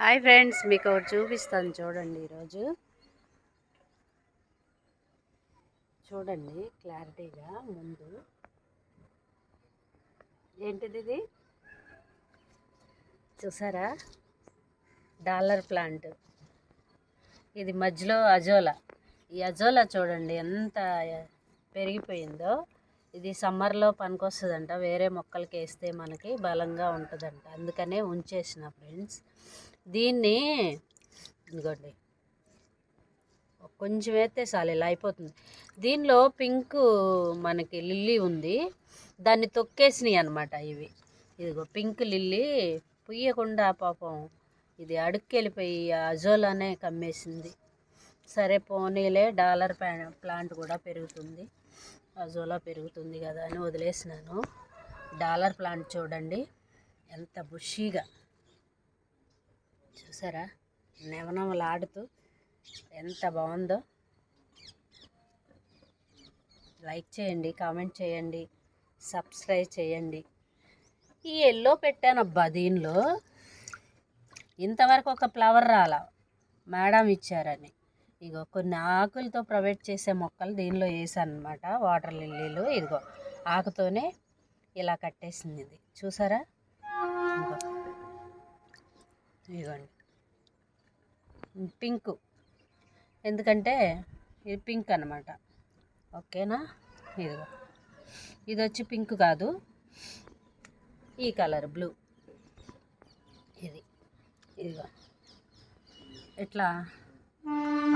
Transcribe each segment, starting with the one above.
Hi friends మీకు ఒకటి చూపిస్తాను. చూడండి ఈరోజు. చూడండి క్లారిటీగా ముందు. ఏంటిది ఇది? చూసారా? Dollar plant. ఇది మధ్యలో అజోలా. ఈ అజోలా చూడండి ఎంత పెరిగిపోయిందో. ఇది సమ్మర్లో పనికొస్తుందంట. వేరే మొక్కలకి వేస్తే మనకి బలంగా ఉంటుందంట. అందుకనే ఉంచేసిన ఫ్రెండ్స్. దీన్ని ఇదిగోండి. కొంచెం వేస్తే చాలు ఇలా అయిపోతుంది. దీనిలో పింక్ మనకి లిల్లీ ఉంది. దాన్ని తొక్కేసినాయి అనమాట ఇవి. ఇదిగో పింక్ లిల్లీ పుయ్యకుండా పాపం ఇది అడుక్కెళ్ళిపోయి అజోలానే కమ్మేసింది. సరే పోనీలే డాలర్ ప్లాంట్ కూడా పెరుగుతుంది. అజోలా పెరుగుతుంది కదా అని వదిలేసినాను. డాలర్ ప్లాంట్ చూడండి. ఎంత బుషీగా. చూసారా? నెవనవలాడుతూ ఎంత బాగుందో. లైక్ చేయండి కామెంట్ చేయండి సబ్స్క్రైబ్ చేయండి. ఈ ఎల్లో పెట్టానబ్బా దీనిలో. ఇంతవరకు ఒక ఫ్లవర్ రాలా. మేడం ఇచ్చారని. ఇగో కొన్ని ఆకులతో ప్రొవైడ్ చేసే మొక్కలు దీనిలో వేసాను అనమాట వాటర్ లిల్లీలు ఇదిగో ఆకుతోనే ఇలా కట్టేసింది ఇది. చూసారా? ఇదిగో ఇదిగోండి. పింక్. ఎందుకంటే ఇది పింక్ అనమాట ఓకేనా? ఇదిగో. ఇది వచ్చి పింక్ కాదు. ఈ కలర్ బ్లూ. ఇది. ఇదిగో. ఇట్లా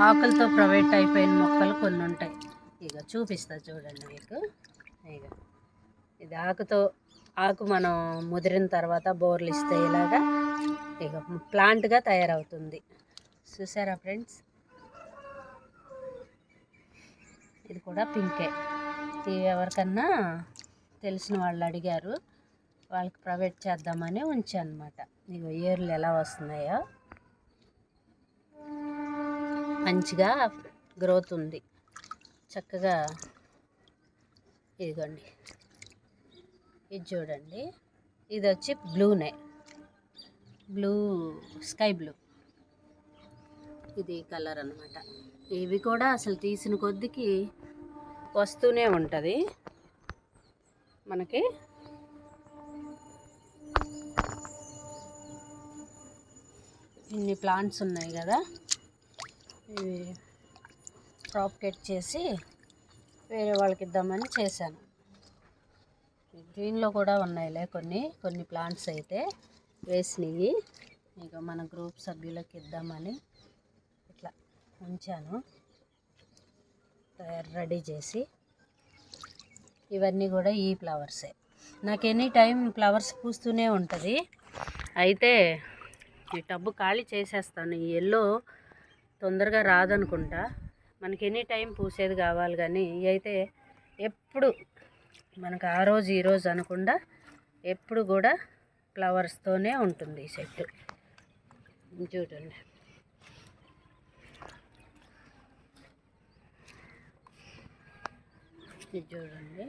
ఆకులతో ప్రైవేట్ అయిపోయిన మొక్కలు కొన్ని ఉంటాయి. ఇక చూపిస్తా చూడండి మీకు. ఇక ఇది ఆకుతో ఆకు మనం ముదిరిన తర్వాత బోర్లు ఇస్తే ఇలాగా ఇక ప్లాంట్గా తయారవుతుంది. చూసారా ఫ్రెండ్స్? ఇది కూడా పింకే. ఇవి ఎవరికన్నా తెలిసిన వాళ్ళు అడిగారు. వాళ్ళకి ప్రైవేట్ చేద్దామని ఉంచానమాట. ఇక ఇయర్లు ఎలా వస్తున్నాయో. మంచిగా గ్రోత్ ఉంది. చక్కగా ఇదిగోండి. ఇది చూడండి. ఇది వచ్చి బ్లూనే బ్లూ స్కై బ్లూ ఇది కలర్ అనమాట ఇవి కూడా అసలు తీసిన కొద్దికి వస్తూనే ఉంటుంది. మనకి ఇన్ని ప్లాంట్స్ ఉన్నాయి కదా. ఇవి ప్రాపకేట్ చేసి వేరే వాళ్ళకి ఇద్దామని చేశాను. దీనిలో కూడా ఉన్నాయిలే కొన్ని కొన్ని ప్లాంట్స్ అయితే వేసినవి. ఇక మన గ్రూప్ సభ్యులకి ఇద్దామని ఇట్లా ఉంచాను. తయారు రెడీ చేసి. ఇవన్నీ కూడా ఈ ఫ్లవర్సే. నాకు ఎనీ టైం ఫ్లవర్స్ పూస్తూనే ఉంటుంది. అయితే ఈ టబ్బు ఖాళీ చేసేస్తాను. ఈ ఎల్లో తొందరగా రాదనుకుంటా. మనకి ఎనీ టైం పూసేది కావాలి కానీ అయితే ఎప్పుడు మనకు ఆ రోజు ఈ రోజు అనకుండా ఎప్పుడు కూడా ఫ్లవర్స్తోనే ఉంటుంది ఈ చెట్టు. చూడండి. ఇది చూడండి.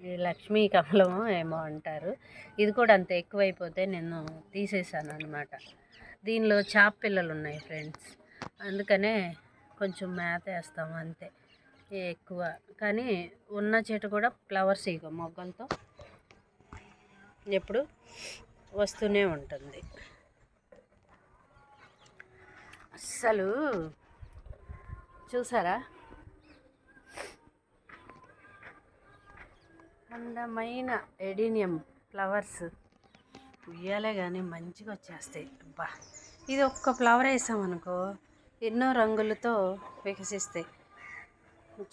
లక్ష్మీ కమలము ఏమో అంటారు. ఇది కూడా అంత ఎక్కువైపోతే నేను తీసేసాను అనమాట దీనిలో చాప పిల్లలు ఉన్నాయి ఫ్రెండ్స్. అందుకనే కొంచెం మేత వేస్తాము అంతే. ఎక్కువ. కానీ ఉన్న చెట్టు కూడా ఫ్లవర్స్ ఇక మొగ్గలతో ఎప్పుడు వస్తూనే ఉంటుంది. అస్సలు చూసారా? అందమైన ఎడీనియం ఫ్లవర్స్. ఉయ్యాలే కానీ మంచిగా వచ్చేస్తాయి. అబ్బా! ఇది ఒక్క ఫ్లవర్ వేసామనుకో ఎన్నో రంగులతో వికసిస్తాయి.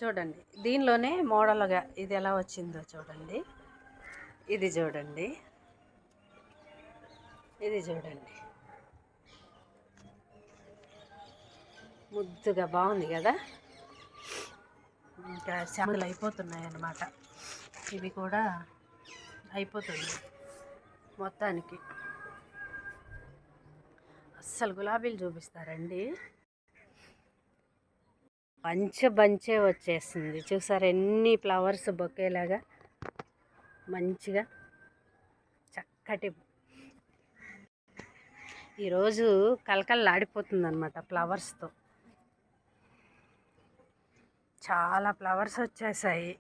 చూడండి దీనిలోనే మోడల్గా ఇది ఎలా వచ్చిందో చూడండి. ఇది చూడండి. ఇది చూడండి. ముద్దుగా బాగుంది కదా? ఇంకా శ్యామలు అయిపోతున్నాయి అన్నమాట ఇవి కూడా అయిపోతుంది మొత్తానికి. అస్సలు గులాబీలు చూపిస్తారండి. బంచ బంచే వచ్చేస్తుంది చూసారు ఎన్ని ఫ్లవర్స్ బొకేలాగా మంచిగా చక్కటి ఈరోజు కలకల్లాడిపోతుంది అనమాట ఫ్లవర్స్తో. చాలా ఫ్లవర్స్ వచ్చేసాయి.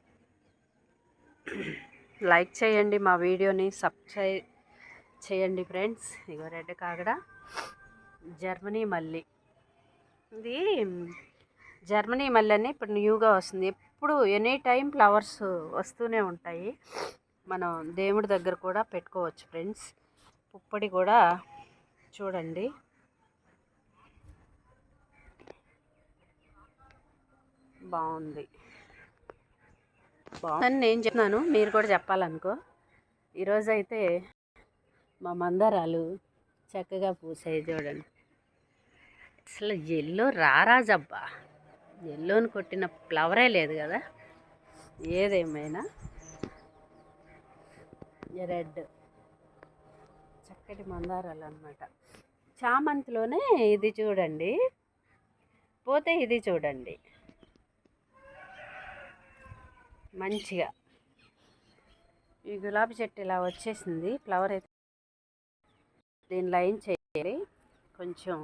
లైక్ చేయండి మా వీడియోని సబ్స్క్రైబ్ చేయండి ఫ్రెండ్స్. ఇగో రెడ్ కాగడ జర్మనీ మల్లి ఇది జర్మనీ మల్లి అని ఇప్పుడు న్యూగా వస్తుంది. ఎప్పుడు ఎనీ టైం ఫ్లవర్స్ వస్తూనే ఉంటాయి. మనం దేవుడి దగ్గర కూడా పెట్టుకోవచ్చు ఫ్రెండ్స్. పుప్పడి కూడా చూడండి. బాగుంది. బాగుందని నేను చెప్తున్నాను మీరు కూడా చెప్పాలనుకో. ఈరోజు అయితే మా మందారాలు చక్కగా పూసాయి చూడండి. అసలు ఎల్లో రారాజబ్బా. ఎల్లోని కొట్టిన ఫ్లవరే లేదు కదా. ఏదేమైనా. రెడ్. చక్కటి మందారాలు అనమాట చామంతిలోనే ఇది చూడండి. పోతే ఇది చూడండి. మంచిగా. ఈ గులాబీ చెట్టు ఇలా వచ్చేసింది. ఫ్లవర్ అయితే దీని లైన్ చేయాలి. కొంచెం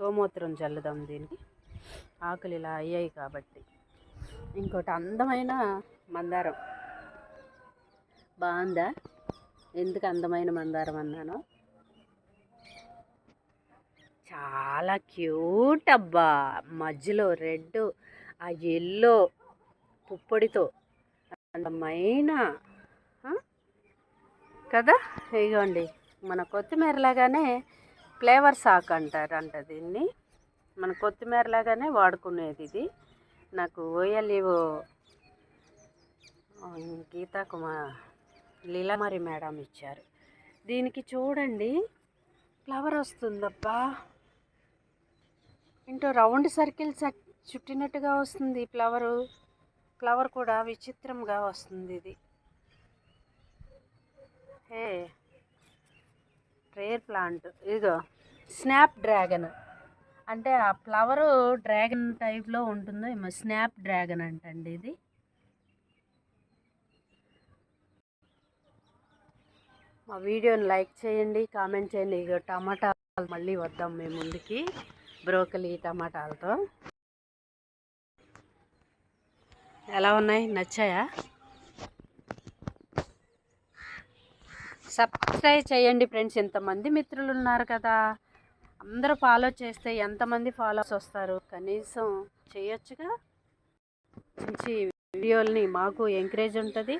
గోమూత్రం చల్లుదాం దీనికి. ఆకులు ఇలా అయ్యాయి కాబట్టి. ఇంకోటి అందమైన మందారం. బాగుందా? ఎందుకు అందమైన మందారం అన్నాను? చాలా క్యూట్ అబ్బా. మధ్యలో రెడ్ ఆ ఎల్లో పుప్పొడితో అందమైన కదా? ఇగోండి మన కొత్తిమీర లాగానే ఫ్లేవర్ సాక్ అంటారంట దీన్ని. మన కొత్తిమీర లాగానే వాడుకునేది ఇది. నాకు ఓఎల్ఈఓ గీతా కుమార్ లీలామారి మేడం ఇచ్చారు. దీనికి చూడండి ఫ్లవర్ వస్తుందబ్బా. ఇంటో రౌండ్ సర్కిల్ చుట్టినట్టుగా వస్తుంది ఫ్లవరు. ఫ్లవర్ కూడా విచిత్రంగా వస్తుంది ఇది. Hey rare plant. ఇదిగో స్నాప్ డ్రాగన్. అంటే ఆ ఫ్లవరు డ్రాగన్ టైప్లో ఉంటుందో ఏమో స్నాప్ డ్రాగన్ అంటండి ఇది. మా వీడియోని లైక్ చేయండి కామెంట్ చేయండి. ఇక టమాటాలు మళ్ళీ వద్దాం మేము ముందుకి. బ్రోకలీ టమాటాలతో. ఎలా ఉన్నాయి? నచ్చాయా? సబ్స్క్రైబ్ చేయండి ఫ్రెండ్స్. ఇంతమంది మిత్రులు ఉన్నారు కదా? అందరూ ఫాలో చేస్తే ఎంతమంది ఫాలోవర్స్ వస్తారు? కనీసం చేయొచ్చుగా? మంచి వీడియోల్ని మాకు ఎంకరేజ్ ఉంటుంది.